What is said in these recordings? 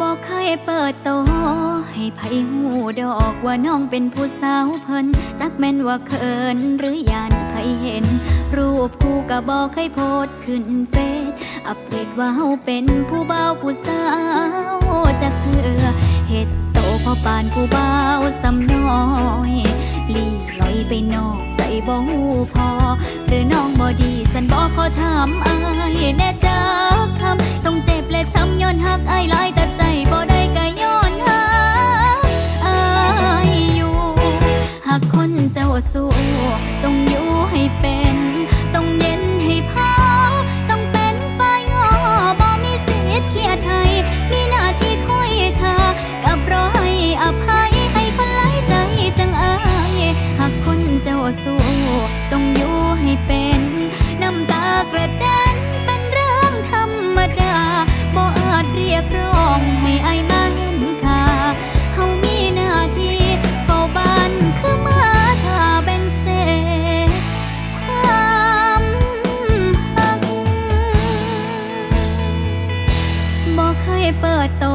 บอกเคยเปิดโต ให้ไผหูดอกว่าน้องเป็นผู้สาวเพิ่นจักแม่นว่าเขินหรือยานไผเห็น รูปคู่ก็บอกเคยโพสขึ้นเฟซอัปเดตว่าเฮาเป็นผู้บ่าวผู้สาวจักเถื่อเฮ็ดโตพอปานผู้บ่าวสำน้อยลีลอยไปนอกใจบ่ฮู้พอ หรือน้องบ่ดีสันบอกขอถามอายแน่จักคำต้องเจ็บและช้ำย้อนหักอายหลาย ต้องอยู่ให้เป็น น้ำตากระเด็นเป็นเรื่องธรรมดาบ่อาจเรียกร้องให้อายมาเห็นค่าเฮามีหน้าที่เฝ้าบ้านคือมาถ้าแบ่งเศษความหักบอกเคยเปิดโต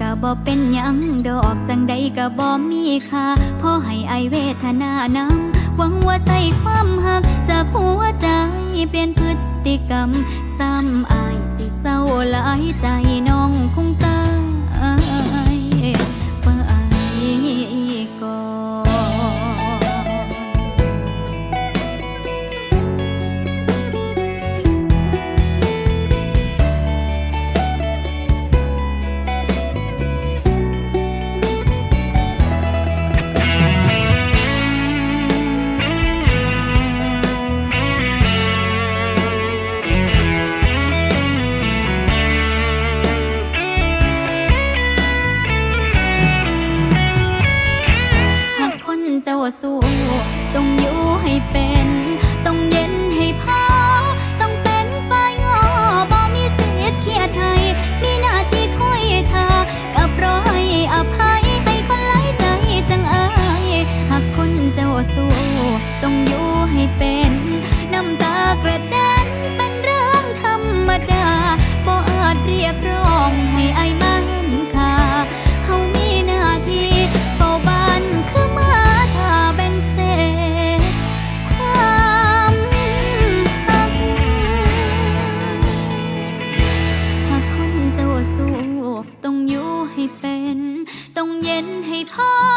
ก็บ่เป็นหยังดอกจังใดก็บ่มีค่าพอให้ไอายเวทนานำ หวังว่าใส่ความหักจากหัวใจเปลี่ยนพฤติกรรม ซ้ำอายสิเศร้าหลายใจน้องคง ให้เป็น ต้องเย็นให้พอ